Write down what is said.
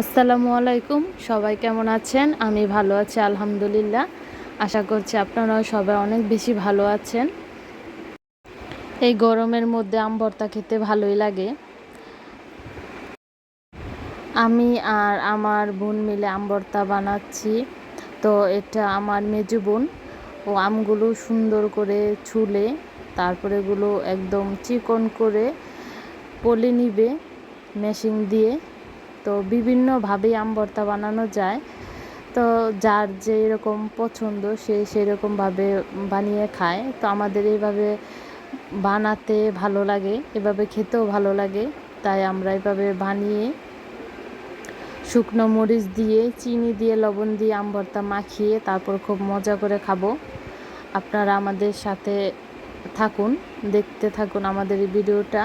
আসসালামু আলাইকুম। সবাই কেমন আছেন? আমি ভালো আছি, আলহামদুলিল্লাহ। আশা করছি আপনারাও সবাই অনেক বেশি ভালো আছেন। এই গরমের মধ্যে আম ভর্তা খেতে ভালোই লাগে। আমি আর আমার বোন মিলে আম ভর্তা বানাচ্ছি। তো এটা আমার মেজো বোন। ও আমগুলো সুন্দর করে ছুলে, তারপরে এগুলো একদম চিকন করে পলি নিবে, মেশিন দিয়ে। তো বিভিন্নভাবেই আম ভর্তা বানানো যায়। তো যার যে এরকম পছন্দ সে সেরকমভাবে বানিয়ে খায়। তো আমাদের এইভাবে বানাতে ভালো লাগে, এভাবে খেতেও ভালো লাগে। তাই আমরা এভাবে বানিয়ে শুকনো মরিচ দিয়ে, চিনি দিয়ে, লবণ দিয়ে আম ভর্তা মাখিয়ে তারপর খুব মজা করে খাব। আপনারা আমাদের সাথে থাকুন, দেখতে থাকুন আমাদের এই ভিডিওটা।